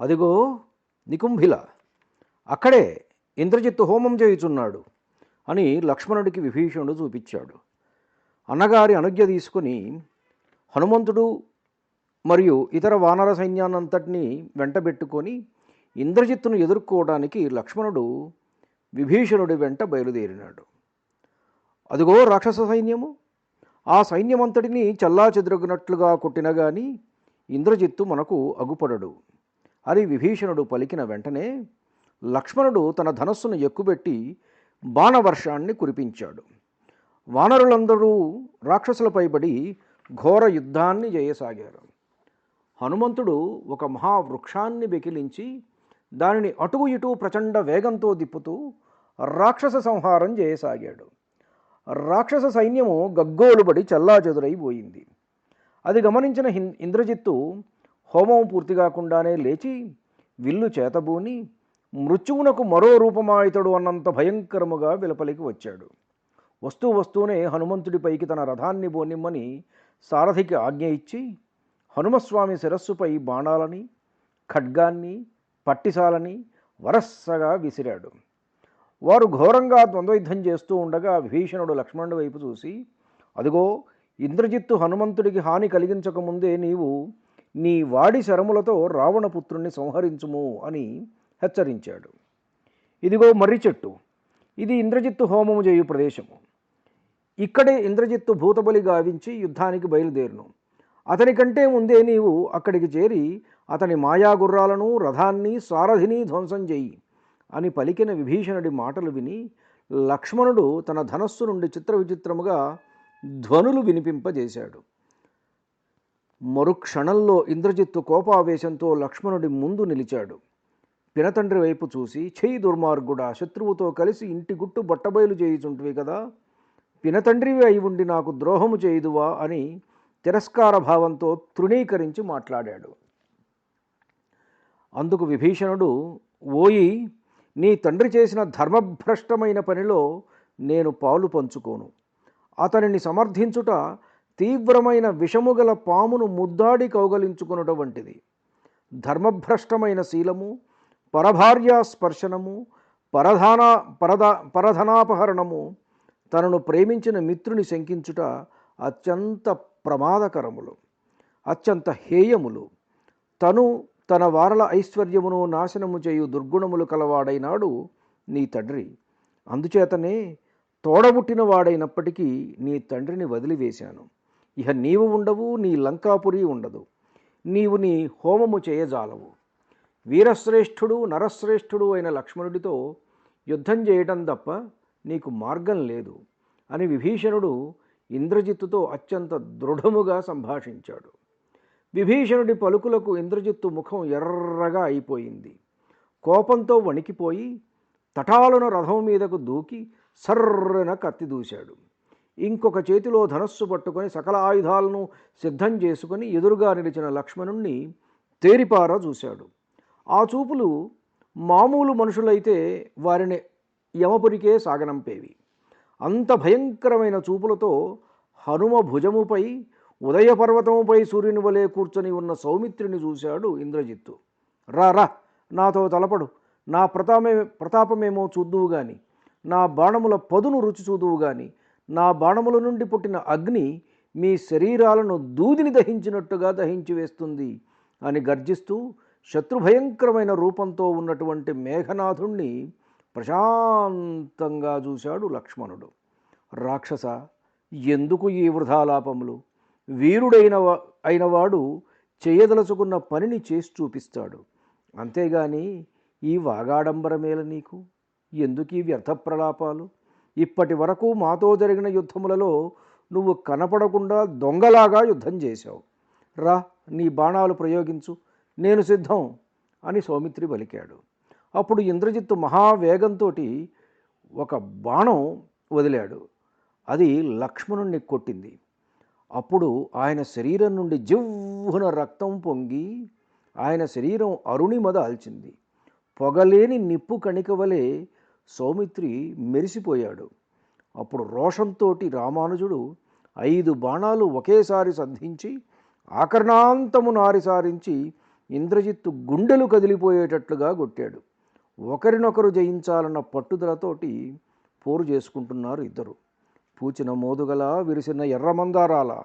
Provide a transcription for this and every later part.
అదిగో నికుంభిల అక్కడే ఇంద్రజిత్తు హోమం చేయుచున్నాడు అని లక్ష్మణుడికి విభీషణుడు చూపించాడు. అన్నగారి అనుజ్ఞ తీసుకుని హనుమంతుడు మరియు ఇతర వానర సైన్యాన్నంతటినీ వెంటబెట్టుకొని ఇంద్రజిత్తును ఎదుర్కోవడానికి లక్ష్మణుడు విభీషణుడి వెంట బయలుదేరినాడు. అదిగో రాక్షస సైన్యము ఆ సైన్యమంతటిని చల్లా చెదరగినట్లుగా కొట్టిన గాని ఇంద్రజిత్తు మనకు అగుపడడు. అని విభీషణుడు పలికిన వెంటనే లక్ష్మణుడు తన ధనస్సును ఎక్కుబెట్టి బాణవర్షాన్ని కురిపించాడు. వానరులందరూ రాక్షసులపై పడి ఘోర యుద్ధాన్ని చేయసాగారు హనుమంతుడు ఒక మహావృక్షాన్ని బెకిలించి దానిని అటు ఇటు ప్రచండ వేగంతో దిప్పుతూ రాక్షస సంహారం చేయసాగాడు రాక్షస సైన్యము గగ్గోలుబడి చల్లాచెదురైపోయింది అది గమనించిన హిం ఇంద్రజిత్తు హోమం పూర్తి కాకుండానే లేచి విల్లు చేతబూని మృత్యువునకు మరో రూపమాయితడు అన్నంత భయంకరముగా విలపలికి వచ్చాడు. వస్తూ వస్తూనే హనుమంతుడిపైకి తన రథాన్ని బోనిమ్మని సారథికి ఆజ్ఞ ఇచ్చి హనుమస్వామి శిరస్సుపై బాణాలని ఖడ్గాన్ని పట్టిసాలని వరస్సగా విసిరాడు. వారు ఘోరంగా ద్వంద్వయుద్ధం చేస్తూ ఉండగా విభీషణుడు లక్ష్మణుడి వైపు చూసి అదిగో ఇంద్రజిత్తు హనుమంతుడికి హాని కలిగించకముందే నీవు నీ వాడి శరములతో రావణపుత్రుణ్ణి సంహరించుము అని హెచ్చరించాడు. ఇదిగో మర్రి చెట్టు. ఇది ఇంద్రజిత్తు హోమము చేయు ప్రదేశము. ఇక్కడే ఇంద్రజిత్తు భూతబలి గావించి యుద్ధానికి బయలుదేరును. అతని కంటే ముందే నీవు అక్కడికి చేరి అతని మాయాగుర్రాలను రథాన్ని సారథిని ధ్వంసం చేయి అని పలికిన విభీషణుడి మాటలు విని లక్ష్మణుడు తన ధనస్సు నుండి చిత్ర విచిత్రముగా ధ్వనులు వినిపింపజేశాడు. మరుక్షణంలో ఇంద్రజిత్తు కోపావేశంతో లక్ష్మణుడి ముందు నిలిచాడు. పినతండ్రి వైపు చూసి చేయి దుర్మార్గుడా శత్రువుతో కలిసి ఇంటి గుట్టు బట్టబయలు చేయుచుంటివి కదా. పినతండ్రివి అయి ఉండి నాకు ద్రోహము చేయుదువా? అని తిరస్కార భావంతో తృణీకరించి మాట్లాడాడు. అందుకు విభీషణుడు ఓయి నీ తండ్రి చేసిన ధర్మభ్రష్టమైన పనిలో నేను పాలు పంచుకోను. అతనిని సమర్థించుట తీవ్రమైన విషము గల పామును ముద్దాడి కౌగలించుకునుట వంటిది. ధర్మభ్రష్టమైన శీలము పరభార్యా స్పర్శనము పరధాన పరద పరధనాపహరణము తనను ప్రేమించిన మిత్రుని శంకించుట అత్యంత ప్రమాదకరములు అత్యంత హేయములు. తను తన వారల ఐశ్వర్యమును నాశనము చేయు దుర్గుణములు కలవాడైనాడు నీ తండ్రి. అందుచేతనే తోడబుట్టిన వాడైనప్పటికీ నీ తండ్రిని వదిలివేశాను. ఇహ నీవు ఉండవు నీ లంకాపురి ఉండదు. నీవు నీ హోమము చేయజాలవు. వీరశ్రేష్ఠుడు నరశ్రేష్ఠుడు అయిన లక్ష్మణుడితో యుద్ధం చేయటం తప్ప నీకు మార్గం లేదు అని విభీషణుడు ఇంద్రజిత్తుతో అత్యంత దృఢముగా సంభాషించాడు. విభీషణుడి పలుకులకు ఇంద్రజిత్తు ముఖం ఎర్రగా అయిపోయింది. కోపంతో వణికిపోయి తటాలున రథం మీదకు దూకి సర్రన కత్తి దూశాడు. ఇంకొక చేతిలో ధనస్సు పట్టుకొని సకల ఆయుధాలను సిద్ధం చేసుకుని ఎదురుగా నిలిచిన లక్ష్మణుణ్ణి తేరిపారా చూశాడు. ఆ చూపులు మామూలు మనుషులైతే వారిని యమపురికే సాగనంపేవి. అంత భయంకరమైన చూపులతో హనుమ భుజముపై ఉదయపర్వతముపై సూర్యుని వలె కూర్చొని ఉన్న సౌమిత్రిని చూశాడు ఇంద్రజిత్తు. రా రా నాతో తలపడు. నా ప్రతాపమే ప్రతాపమేమో చూద్దువు గాని నా బాణముల పదును రుచి చూదువు గాని నా బాణముల నుండి పుట్టిన అగ్ని మీ శరీరాలను దూదిని దహించినట్టుగా దహించి వేస్తుంది అని గర్జిస్తూ శత్రుభయంకరమైన రూపంతో ఉన్నటువంటి మేఘనాథుణ్ణి ప్రశాంతంగా చూశాడు లక్ష్మణుడు. రాక్షస ఎందుకు ఈ వృధాలాపములు? వీరుడైన అయినవాడు చేయదలుచుకున్న పనిని చేసి చూపిస్తాడు. అంతేగాని ఈ వాగాడంబరమేల నీకు? ఎందుకు ఈ వ్యర్థ ప్రలాపాలు ఇప్పటి వరకు మాతో జరిగిన యుద్ధములలో నువ్వు కనపడకుండా దొంగలాగా యుద్ధం చేశావు. రా నీ బాణాలు ప్రయోగించు నేను సిద్ధం అని సౌమిత్రి పలికాడు. అప్పుడు ఇంద్రజిత్తు మహావేగంతో ఒక బాణం వదిలాడు. అది లక్ష్మణుణ్ణి కొట్టింది. అప్పుడు ఆయన శరీరం నుండి జివ్వున రక్తం పొంగి ఆయన శరీరం అరుణిమద ఆల్చింది. పొగలేని నిప్పు కణిక వలె సౌమిత్రి మెరిసిపోయాడు. అప్పుడు రోషంతోటి రామానుజుడు ఐదు బాణాలు ఒకేసారి సంధించి ఆకర్ణాంతము నారిసారించి ఇంద్రజిత్తు గుండెలు కదిలిపోయేటట్లుగా కొట్టాడు. ఒకరినొకరు జయించాలన్న పట్టుదలతోటి పోరు చేసుకుంటున్నారు ఇద్దరు. పూచిన మోదుగల విరిసిన ఎర్రమందారాల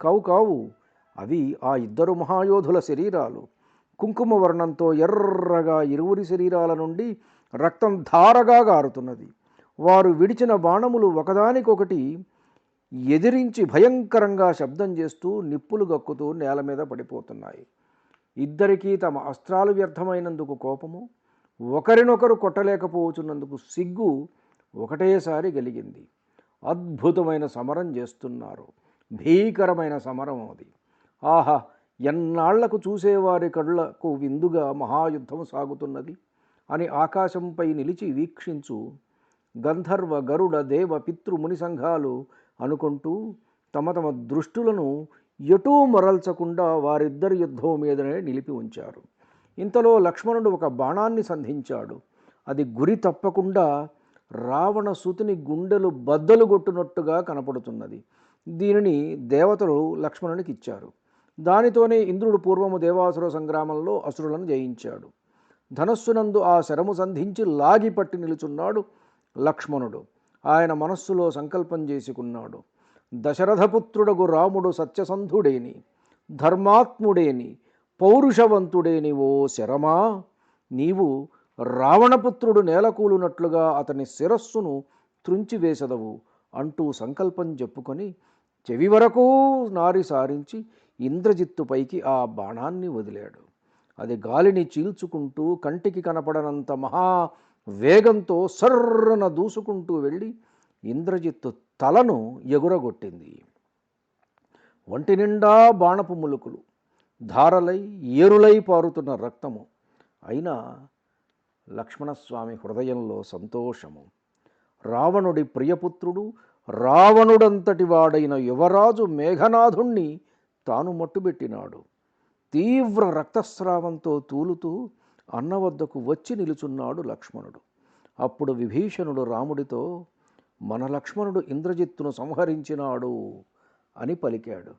కావు కావు అవి ఆ ఇద్దరు మహాయోధుల శరీరాలు. కుంకుమ వర్ణంతో ఎర్రగా ఇరువురి శరీరాల నుండి రక్తం ధారగా గారుతున్నది. వారు విడిచిన బాణములు ఒకదానికొకటి ఎదిరించి భయంకరంగా శబ్దం చేస్తూ నిప్పులు గక్కుతూ నేల మీద పడిపోతున్నాయి. ఇద్దరికీ తమ అస్త్రాలు వ్యర్థమైనందుకు కోపము ఒకరినొకరు కొట్టలేకపోతున్నందుకు సిగ్గు ఒకటేసారి గలిగింది. అద్భుతమైన సమరం చేస్తున్నారు. భీకరమైన సమరం అది. ఆహా ఎన్నాళ్ళకు చూసేవారి కళ్ళకు విందుగా మహాయుద్ధం సాగుతున్నది? అని ఆకాశంపై నిలిచి వీక్షించు. గంధర్వ గరుడ దేవ పితృ ముని సంఘాలు అనుకుంటూ తమ తమ దృష్టులను ఎటూ మరల్చకుండా వారిద్దరి యుద్ధం మీదనే నిలిపి ఉంచారు. ఇంతలో లక్ష్మణుడు ఒక బాణాన్ని సంధించాడు. అది గురి తప్పకుండా రావణ సుతిని గుండెలు బద్దలు కొట్టునట్టుగా కనపడుతున్నది. దీనిని దేవతలు లక్ష్మణునికి ఇచ్చారు. దానితోనే ఇంద్రుడు పూర్వము దేవాసుర సంగ్రామంలో అసురులను జయించాడు. ధనస్సునందు ఆ శరము సంధించి లాగి పట్టి నిలుచున్నాడు లక్ష్మణుడు. ఆయన మనస్సులో సంకల్పం చేసుకున్నాడు. దశరథపుత్రుడగు రాముడు సత్యసంధుడేని ధర్మాత్ముడేని పౌరుషవంతుడేని ఓ శరమా. నీవు రావణపుత్రుడు నేలకూలునట్లుగా అతని శిరస్సును త్రుంచివేసదవు అంటూ సంకల్పం చెప్పుకొని చెవి వరకు నారి సారించి ఇంద్రజిత్తుపైకి ఆ బాణాన్ని వదిలాడు. అది గాలిని చీల్చుకుంటూ కంటికి కనపడనంత మహా వేగంతో సర్రన దూసుకుంటూ వెళ్ళి ఇంద్రజిత్తు తలను ఎగురగొట్టింది. ఒంటి నిండా బాణపు ములుకులు ధారలై ఏరులై పారుతున్న రక్తము. అయినా లక్ష్మణస్వామి హృదయంలో సంతోషము. రావణుడి ప్రియపుత్రుడు రావణుడంతటి వాడైన యువరాజు మేఘనాథుణ్ణి తాను మట్టుబెట్టినాడు. తీవ్ర రక్తస్రావంతో తూలుతూ అన్న వద్దకు వచ్చి నిలుచున్నాడు లక్ష్మణుడు. అప్పుడు విభీషణుడు రాముడితో మన లక్ష్మణుడు ఇంద్రజిత్తును సంహరించినాడు అని పలికాడు.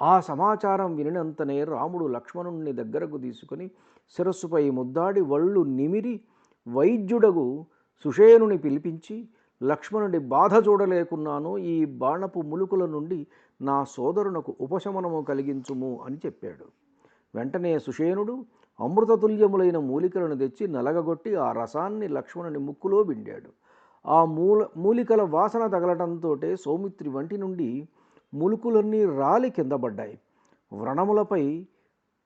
ఆ సమాచారం వినినంతనే రాముడు లక్ష్మణుణ్ణి దగ్గరకు తీసుకుని శిరస్సుపై ముద్దాడి వళ్ళు నిమిరి వైద్యుడగు సుషేనుని పిలిపించి లక్ష్మణుడి బాధ చూడలేకున్నాను ఈ బాణపు ములుకుల నుండి నా సోదరునకు ఉపశమనము కలిగించుము అని చెప్పాడు. వెంటనే సుషేనుడు అమృతతుల్యములైన మూలికలను తెచ్చి నలగగొట్టి ఆ రసాన్ని లక్ష్మణుని ముక్కులో బిండాడు. ఆ మూల మూలికల వాసన తగలటంతో సౌమిత్రి వంటి నుండి ములుకులన్నీ రాలి కిందపడ్డాయి వ్రణములపై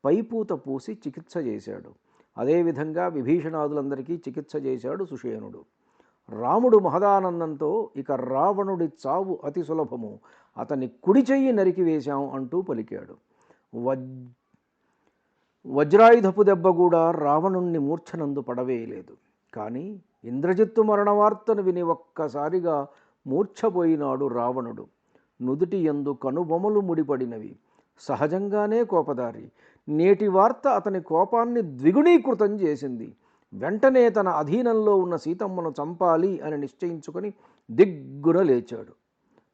పైపూత పూసి చికిత్స చేశాడు. అదేవిధంగా విభీషణాదులందరికీ చికిత్స చేశాడు సుషేనుడు. రాముడు మహదానందంతో ఇక రావణుడి చావు అతి సులభము. అతని కుడి చెయ్యి నరికివేశాం అంటూ పలికాడు. వజ్ వజ్రాయుధపు దెబ్బ కూడా రావణుణ్ణి మూర్ఛనందు పడవేయలేదు. కానీ ఇంద్రజిత్తు మరణ వార్తను విని ఒక్కసారిగా మూర్ఛపోయినాడు రావణుడు. నుదుటి ఎందు కనుబొమలు ముడిపడినవి. సహజంగానే కోపదారి. నేటి వార్త అతని కోపాన్ని ద్విగుణీకృతం చేసింది. వెంటనే తన అధీనంలో ఉన్న సీతమ్మను చంపాలి అని నిశ్చయించుకొని దిగ్గున లేచాడు.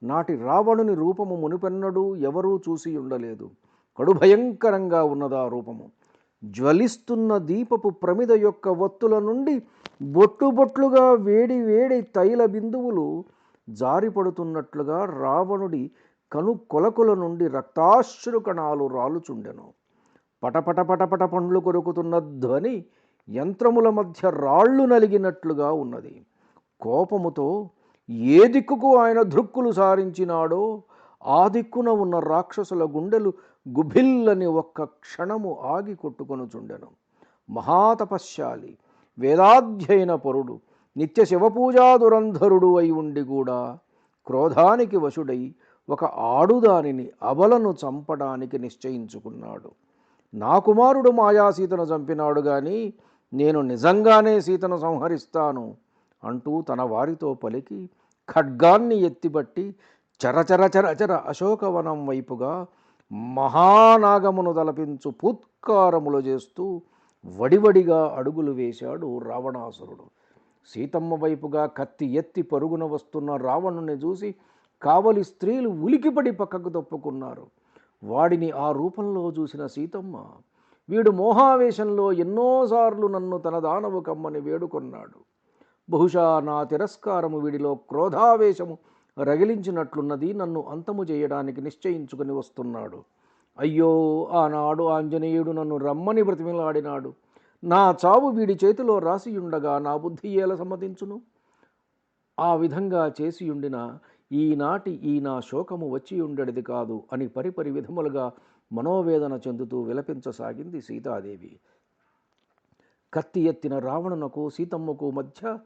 నాటి రావణుని రూపము మునిపెన్నడూ ఎవరూ చూసి ఉండలేదు. కడు భయంకరంగా ఉన్నదా రూపము. జ్వలిస్తున్న దీపపు ప్రమిద యొక్క ఒత్తుల నుండి బొట్టుబొట్లుగా వేడి వేడి తైల బిందువులు జారిపడుతున్నట్లుగా రావణుడి కను కొలకుల నుండి రక్తాశ్రు కణాలు రాలుచుండెను. పటపట పటపట పండ్లు కొరుకుతున్న ధ్వని యంత్రముల మధ్య రాళ్ళు నలిగినట్లుగా ఉన్నది. కోపముతో ఏ దిక్కుకు ఆయన దృక్కులు సారించినాడో ఆ దిక్కున ఉన్న రాక్షసుల గుండెలు గుభిల్లని ఒక్క క్షణము ఆగి కొట్టుకొనుచుండెను. మహాతపశ్శాలి. వేదాధ్యయన పరుడు. నిత్య శివపూజా దురంధరుడు అయి ఉండి కూడా క్రోధానికి వశుడై ఒక ఆడుదానిని అబలను చంపడానికి నిశ్చయించుకున్నాడు. నా కుమారుడు మాయా సీతను చంపినాడు గాని నేను నిజంగానే సీతను సంహరిస్తాను అంటూ తన వారితో పలికి ఖడ్గాన్ని ఎత్తిబట్టి చరచర చరచర అశోకవనం వైపుగా మహానాగమును తలపించు పూత్కారములు చేస్తూ వడివడిగా అడుగులు వేశాడు రావణాసురుడు. సీతమ్మ వైపుగా కత్తి ఎత్తి పరుగున వస్తున్న రావణుని చూసి కావలి స్త్రీలు ఉలికిపడి పక్కకు తప్పుకున్నారు. వాడిని ఆ రూపంలో చూసిన సీతమ్మ వీడు మోహావేశంలో ఎన్నోసార్లు నన్ను తన దానవు కమ్మని వేడుకొన్నాడు. బహుశా నా తిరస్కారము వీడిలో క్రోధావేశము రగిలించినట్లున్నది నన్ను అంతము చేయడానికి నిశ్చయించుకుని వస్తున్నాడు. అయ్యో ఆనాడు ఆంజనేయుడు నన్ను రమ్మని బ్రతిమిలాడినాడు. నా చావు వీడి చేతిలో రాసియుండగా నా బుద్ధి ఎలా సమ్మతించును? ఆ విధంగా చేసియుండిన ఈనాటి ఈ నా శోకము వచ్చి ఉండేది కాదు అని పరిపరి విధములుగా మనోవేదన చెందుతూ విలపించసాగింది సీతాదేవి. కత్తి ఎత్తిన రావణునకు సీతమ్మకు మధ్య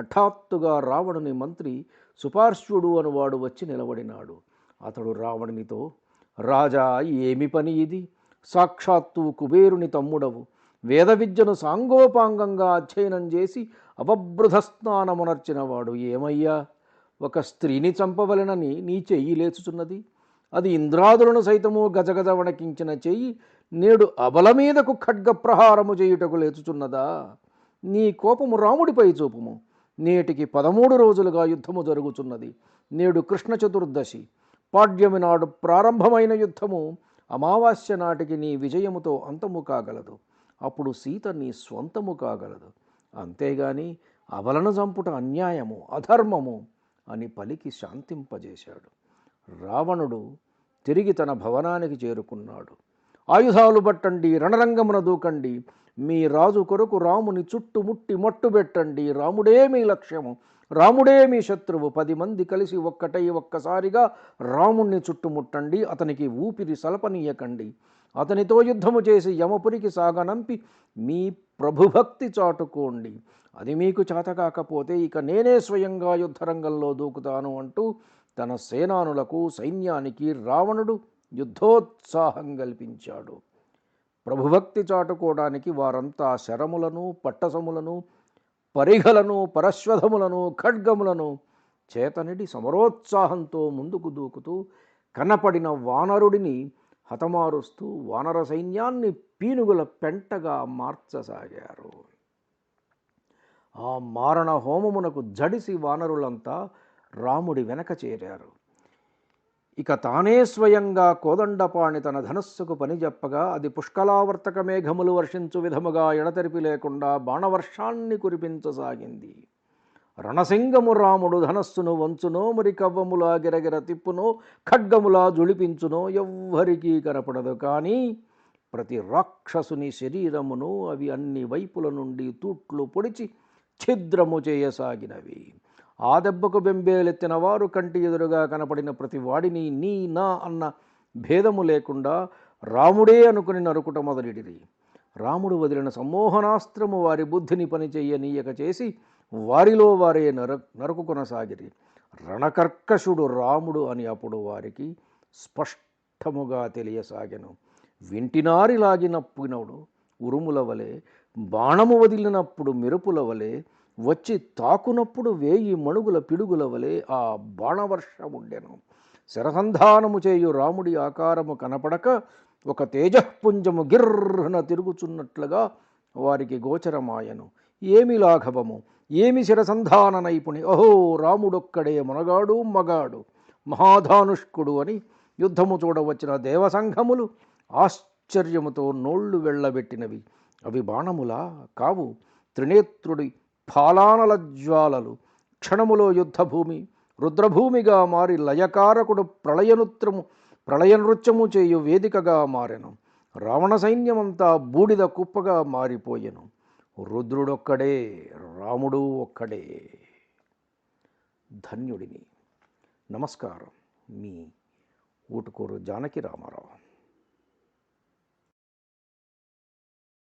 హఠాత్తుగా రావణుని మంత్రి సుపార్శ్వుడు అనువాడు వచ్చి నిలబడినాడు. అతడు రావణునితో రాజా ఏమి పని ఇది? సాక్షాత్తు కుబేరుని తమ్ముడవు. వేద విద్యను సాంగోపాంగంగా అధ్యయనం చేసి అవబృధ స్నానమునర్చినవాడు ఏమయ్యా? ఒక స్త్రీని చంపవలెనని నీ చెయ్యి లేచుచున్నది. అది ఇంద్రాదులను సైతము గజగజ వణకించిన చెయ్యి నేడు అబల మీదకు ఖడ్గ ప్రహారము చేయుటకు లేచుచున్నదా? నీ కోపము రాముడిపై చూపుము. నేటికి పదమూడు రోజులుగా యుద్ధము జరుగుచున్నది. నేడు కృష్ణ చతుర్దశి. పాడ్యమి నాడు ప్రారంభమైన యుద్ధము అమావాస్య నాటికి నీ విజయముతో అంతము కాగలదు. అప్పుడు సీత నీ స్వంతము కాగలదు. అంతేగాని అవలను చంపుట అన్యాయము అధర్మము అని పలికి శాంతింపజేశాడు. రావణుడు తిరిగి తన భవనానికి చేరుకున్నాడు. ఆయుధాలు పట్టండి రణరంగమున దూకండి మీ రాజు కొరకు రాముని చుట్టుముట్టి మట్టుబెట్టండి రాముడే మీ లక్ష్యము రాముడే మీ శత్రువు. పది మంది కలిసి ఒక్కటై ఒక్కసారిగా రాముణ్ణి చుట్టుముట్టండి అతనికి ఊపిరి సలపనీయకండి. అతనితో యుద్ధము చేసి యమపురికి సాగనంపి మీ ప్రభుభక్తి చాటుకోండి. అది మీకు చేతకాకపోతే ఇక నేనే స్వయంగా యుద్ధరంగంలో దూకుతాను అంటూ తన సేనానులకు సైన్యానికి రావణుడు యుద్ధోత్సాహం కల్పించాడు ప్రభుభక్తి చాటుకోవడానికి వారంతా శరములను పట్టసములను పరిఘలను పరశ్వధములను ఖడ్గములను చేతనిడి సమరోత్సాహంతో ముందుకు దూకుతూ కనపడిన వానరుడిని హతమారుస్తూ వానర సైన్యాన్ని పీనుగుల పెంటగా మార్చసాగారు. ఆ మారణ హోమమునకు జడిసి వానరులంతా రాముడి వెనక చేరారు. ఇక తానే స్వయంగా కోదండపాణి తన ధనస్సుకు పని చెప్పగా అది పుష్కలావర్తక మేఘములు వర్షించు విధముగా ఎడతెరిపి లేకుండా బాణవర్షాన్ని కురిపించసాగింది. రణసింగము రాముడు ధనస్సును వంచునో మరి కవ్వములా గిరగిర తిప్పునో ఖడ్గములా జుళిపించునో ఎవ్వరికీ కనపడదు. కానీ ప్రతి రాక్షసుని శరీరమును అవి అన్ని వైపుల నుండి తూట్లు పొడిచి ఛిద్రము చేయసాగినవి. ఆ దెబ్బకు బెంబేలెత్తిన వారు కంటి ఎదురుగా కనపడిన ప్రతి వాడిని నీ నా అన్న భేదము లేకుండా రాముడే అనుకుని నరుకుట మొదలెడిరి రాముడు వదిలిన సమ్మోహనాస్త్రము వారి బుద్ధిని పనిచేయనీయక చేసి వారిలో వారే నర నరకు కొనసాగిరి రణకర్కషుడు రాముడు అని అప్పుడు వారికి స్పష్టముగా తెలియసాగెను. వింటినారి లాగినప్పునప్పుడు ఉరుముల వలె బాణము వదిలినప్పుడు మెరుపుల వలె వచ్చి తాకునప్పుడు వేయి మణుగుల పిడుగుల వలె ఆ బాణవర్షం ఉండెను. శరసంధానము చేయు రాముడి ఆకారము కనపడక ఒక తేజఃపుంజము గిర్రన తిరుగుచున్నట్లుగా వారికి గోచరమాయను. ఏమి లాఘవము? ఏమి శిరసంధాన నైపుణి అహో రాముడొక్కడే మునగాడు మగాడు మహాధానుష్కుడు అని యుద్ధము చూడవచ్చిన దేవసంఘములు ఆశ్చర్యముతో నోళ్ళు వెళ్ళబెట్టినవి అవి బాణములా? కావు. త్రినేత్రుడి ఫాలానల జ్వాలలు క్షణములో యుద్ధభూమి రుద్రభూమిగా మారి లయకారకుడు ప్రళయనుత్రము ప్రళయనృత్యము చేయు వేదికగా మారెను. రావణ సైన్యమంతా బూడిద కుప్పగా మారిపోయెను. రుద్రుడొక్కడే రాముడు ఒక్కడే. ధన్యుడిని. నమస్కారం. మీ ఊటుకూరు జానకి రామారావు.